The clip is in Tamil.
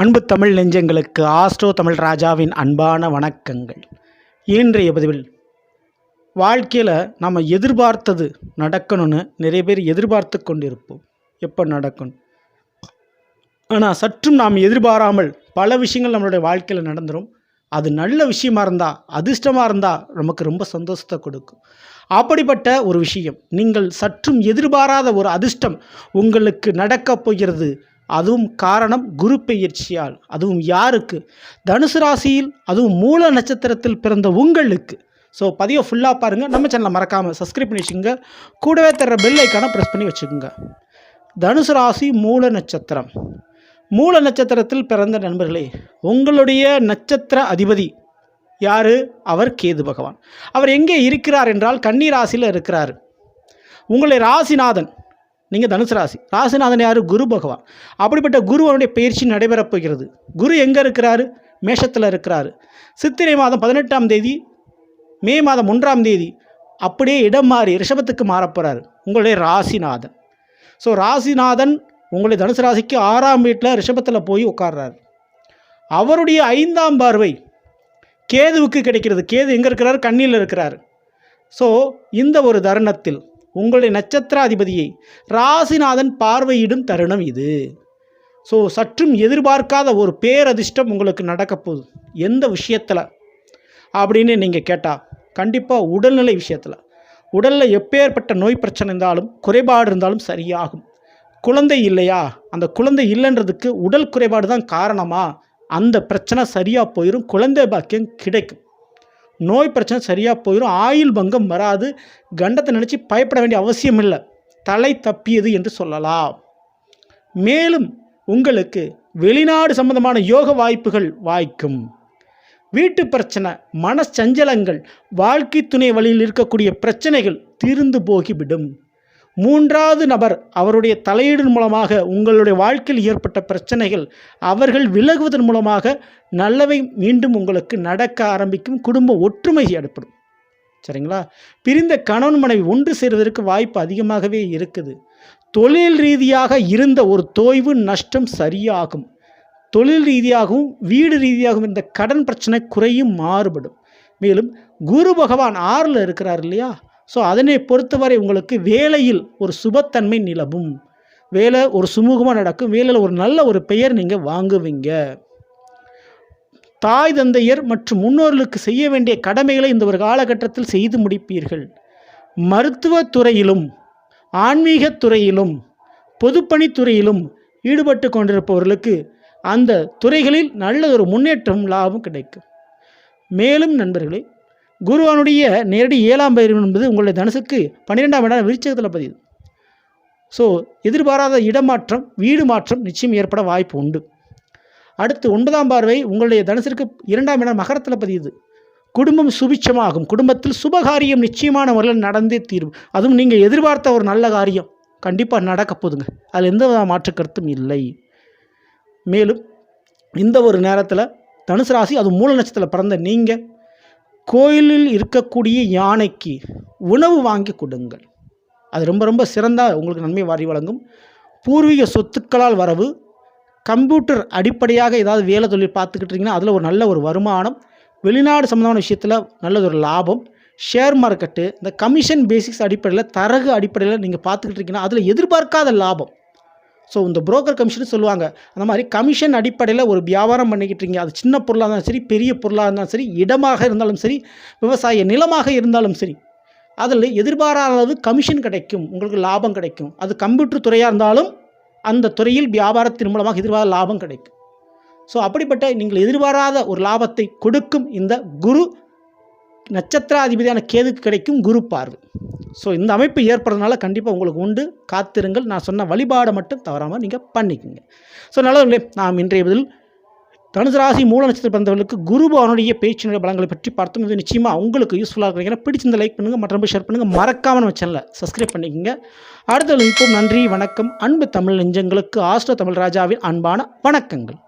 அன்பு தமிழ் நெஞ்சங்களுக்கு ஆஸ்ட்ரோ தமிழ் ராஜாவின் அன்பான வணக்கங்கள். இன்றைய பதிவில் வாழ்க்கையில் நம்ம எதிர்பார்த்தது நடக்கணும்னு நிறைய பேர் எதிர்பார்த்து கொண்டிருப்போம். எப்போ நடக்கணும் ஆனால் சற்றும் நாம் எதிர்பாராமல் பல விஷயங்கள் நம்மளுடைய வாழ்க்கையில் நடந்துடும் அது நல்ல விஷயமா இருந்தால் அதிர்ஷ்டமாக இருந்தால் நமக்கு ரொம்ப சந்தோஷத்தை கொடுக்கும். அப்படிப்பட்ட ஒரு விஷயம் நீங்கள் சற்றும் எதிர்பாராத ஒரு அதிர்ஷ்டம் உங்களுக்கு நடக்கப் போகிறது அதுவும் காரணம் குரு பெயர்ச்சியால். அதுவும் யாருக்கு? தனுசு ராசியில் அதுவும் மூல நட்சத்திரத்தில் பிறந்த உங்களுக்கு. ஸோ பதிவை ஃபுல்லாக பாருங்கள் நம்ம சேனலை மறக்காமல் சப்ஸ்கிரைப் பண்ணி வச்சுக்கோங்க. கூடவே தர்ற பெல் ஐக்கானை ப்ரெஸ் பண்ணி வச்சுக்கோங்க. தனுசு ராசி மூல நட்சத்திரம். மூல நட்சத்திரத்தில் பிறந்த நண்பர்களே உங்களுடைய நட்சத்திர அதிபதி யார்? அவர் கேது பகவான். அவர் எங்கே இருக்கிறார் என்றால் கன்னி ராசியில் இருக்கிறார். உங்களுடைய ராசிநாதன் நீங்கள் தனுசு ராசி. ராசிநாதன் யார்? குரு பகவான். அப்படிப்பட்ட குருவனுடைய பயிற்சி நடைபெறப் போகிறது. குரு எங்கே இருக்கிறாரு? மேஷத்தில் இருக்கிறாரு. சித்திரை மாதம் பதினெட்டாம் தேதி மே மாதம் ஒன்றாம் தேதி அப்படியே இடம் மாறி ரிஷபத்துக்கு மாறப்போகிறார் உங்களுடைய ராசிநாதன். ஸோ ராசிநாதன் உங்களுடைய தனுசு ராசிக்கு ஆறாம் வீட்டில் ரிஷபத்தில் போய் உட்கார்றாரு. அவருடைய ஐந்தாம் பார்வை கேதுவுக்கு கிடைக்கிறது. கேது எங்கே இருக்கிறார்? கண்ணியில் இருக்கிறார். ஸோ இந்த ஒரு தருணத்தில் உங்களுடைய நட்சத்திராதிபதியை ராசிநாதன் பார்வையிடும் தருணம் இது. ஸோ சற்றும் எதிர்பார்க்காத ஒரு பேரதிர்ஷ்டம் உங்களுக்கு நடக்கப் போகுது. எந்த விஷயத்தில்? அப்படின்னு நீங்கள் கேட்டால் கண்டிப்பாக உடல்நிலை விஷயத்தில். உடலில் எப்பேற்பட்ட நோய் பிரச்சனை இருந்தாலும் குறைபாடு இருந்தாலும் சரியாகும். குழந்தை இல்லையா? அந்த குழந்தை இல்லைன்றதுக்கு உடல் குறைபாடு தான் காரணமாக அந்த பிரச்சனை சரியாக போயிடும் குழந்தை பாக்கியம் கிடைக்கும். நோய் பிரச்சனை சரியாக போயிடும் ஆயுள் பங்கம் வராது கண்டத்தை நினச்சி பயப்பட வேண்டிய அவசியம் இல்லை. தலை தப்பியது என்று சொல்லலாம். மேலும் உங்களுக்கு வெளிநாடு சம்பந்தமான யோக வாய்ப்புகள் வாய்க்கும். வீட்டு பிரச்சனை மனச்சஞ்சலங்கள் வாழ்க்கை துணை வழியில் இருக்கக்கூடிய பிரச்சனைகள் தீர்ந்து போகிவிடும். மூன்றாவது நபர் அவருடைய தலையீடு மூலமாக உங்களுடைய வாழ்க்கையில் ஏற்பட்ட பிரச்சனைகள் அவர்கள் விலகுவதன் மூலமாக நல்லவை மீண்டும் உங்களுக்கு நடக்க ஆரம்பிக்கும் குடும்ப ஒற்றுமை ஏற்படும். சரிங்களா? பிரிந்த கணவன் மனைவி ஒன்று சேர்வதற்கு வாய்ப்பு அதிகமாகவே இருக்குது. தொழில் ரீதியாக இருந்த ஒரு தோய்வு நஷ்டம் சரியாகும். தொழில் ரீதியாகவும் வீடு ரீதியாகவும் இந்த கடன் பிரச்சனை குறையும் மாறுபடும். மேலும் குரு பகவான் ஆறில் இருக்கிறார் இல்லையா? ஸோ அதனை பொறுத்தவரை உங்களுக்கு வேலையில் ஒரு சுபத்தன்மை நிலவும். வேலை ஒரு சுமூகமாக நடக்கும். வேலையில் ஒரு நல்ல ஒரு பெயர் நீங்கள் வாங்குவீங்க. தாய் தந்தையர் மற்றும் முன்னோர்களுக்கு செய்ய வேண்டிய கடமைகளை இந்த ஒரு காலகட்டத்தில் செய்து முடிப்பீர்கள். மருத்துவத் துறையிலும் ஆன்மீகத் துறையிலும் பொதுப்பணித்துறையிலும் ஈடுபட்டு கொண்டிருப்பவர்களுக்கு அந்த துறைகளில் நல்ல ஒரு முன்னேற்றம் லாபம் கிடைக்கும். மேலும் நண்பர்களே குருவானுடைய நேரடி ஏழாம் பயிர் என்பது உங்களுடைய தனுசுக்கு பன்னிரெண்டாம் இடம் விருச்சகத்தில் பதியுது ஸோ எதிர்பாராத இடமாற்றம் வீடு மாற்றம் நிச்சயம் ஏற்பட வாய்ப்பு உண்டு. அடுத்து ஒன்பதாம் பார்வை உங்களுடைய தனுசிற்கு இரண்டாம் இடம் மகரத்தில் பதியுது. குடும்பம் சுபிச்சமாகும் குடும்பத்தில் சுபகாரியம் நிச்சயமான முறையில் நடந்தே தீரும் அதுவும் நீங்கள் எதிர்பார்த்த ஒரு நல்ல காரியம். கண்டிப்பாக நடக்க போதுங்க. அதில் எந்த வித மாற்று கருத்தும் இல்லை. மேலும் இந்த ஒரு நேரத்தில் தனுசு ராசி அது மூல நட்சத்திரத்தில் பிறந்த நீங்கள் கோயிலில் இருக்கக்கூடிய யானைக்கு உணவு வாங்கி கொடுங்கள். அது ரொம்ப ரொம்ப சிறந்த உங்களுக்கு நன்மை வாரி வழங்கும். பூர்வீக சொத்துக்களால் வரவு கம்ப்யூட்டர் அடிப்படையாக ஏதாவது வேலை தொழில் பார்த்துக்கிட்டு அதில் ஒரு நல்ல ஒரு வருமானம் வெளிநாடு சம்மந்தமான விஷயத்தில் நல்லது ஒரு லாபம் ஷேர் மார்க்கெட்டு இந்த கமிஷன் பேசிக்ஸ் அடிப்படையில் தரகு அடிப்படையில் நீங்கள் பார்த்துக்கிட்டு இருக்கீங்கன்னா அதில் எதிர்பார்க்காத லாபம். ஸோ இந்த புரோக்கர் கமிஷன் சொல்லுவாங்க. அந்த மாதிரி கமிஷன் அடிப்படையில் ஒரு வியாபாரம் பண்ணிக்கிட்டு இருக்கீங்க. அது சின்ன பொருளாக இருந்தாலும் சரி பெரிய பொருளாக இருந்தாலும் சரி இடமாக இருந்தாலும் சரி விவசாய நிலமாக இருந்தாலும் சரி அதில் எதிர்பாராத அளவு கமிஷன் கிடைக்கும். உங்களுக்கு லாபம் கிடைக்கும். அது கம்ப்யூட்டர் துறையாக இருந்தாலும் அந்த துறையில் வியாபாரத்தின் மூலமாக எதிர்பாராத லாபம் கிடைக்கும். ஸோ அப்படிப்பட்ட நீங்கள் எதிர்பாராத ஒரு லாபத்தை கொடுக்கும் இந்த குரு நட்சத்திராதிபதியான கேதுக்கு கிடைக்கும் குரு பார்வை. ஸோ இந்த அமைப்பு ஏற்படுறதுனால கண்டிப்பாக உங்களுக்கு உண்டு. காத்திருங்கள். நான் சொன்ன வழிபாடை மட்டும் தவறாமல் நீங்கள் பண்ணிக்கோங்க. ஸோ நல்லவர்களே நாம் இன்றைய பதில் தனுசு ராசி மூல நட்சத்திர பிறந்தவர்களுக்கு குரு பவனுடைய பேச்சினுடைய பலங்களை பற்றி பார்த்தோம். இது நிச்சயமாக உங்களுக்கு யூஸ்ஃபுல்லாக இருக்கிறீங்க பிடிச்சிருந்த லைக் பண்ணுங்கள் மற்ற ஷேர் பண்ணுங்கள் மறக்காமல் நம்ம சேனலை சப்ஸ்கிரைப் பண்ணிக்கோங்க. அடுத்த இப்போ நன்றி வணக்கம். அன்பு தமிழ் நெஞ்சங்களுக்கு ஆஸ்ட்ரோ தமிழ் ராஜாவின் அன்பான வணக்கங்கள்.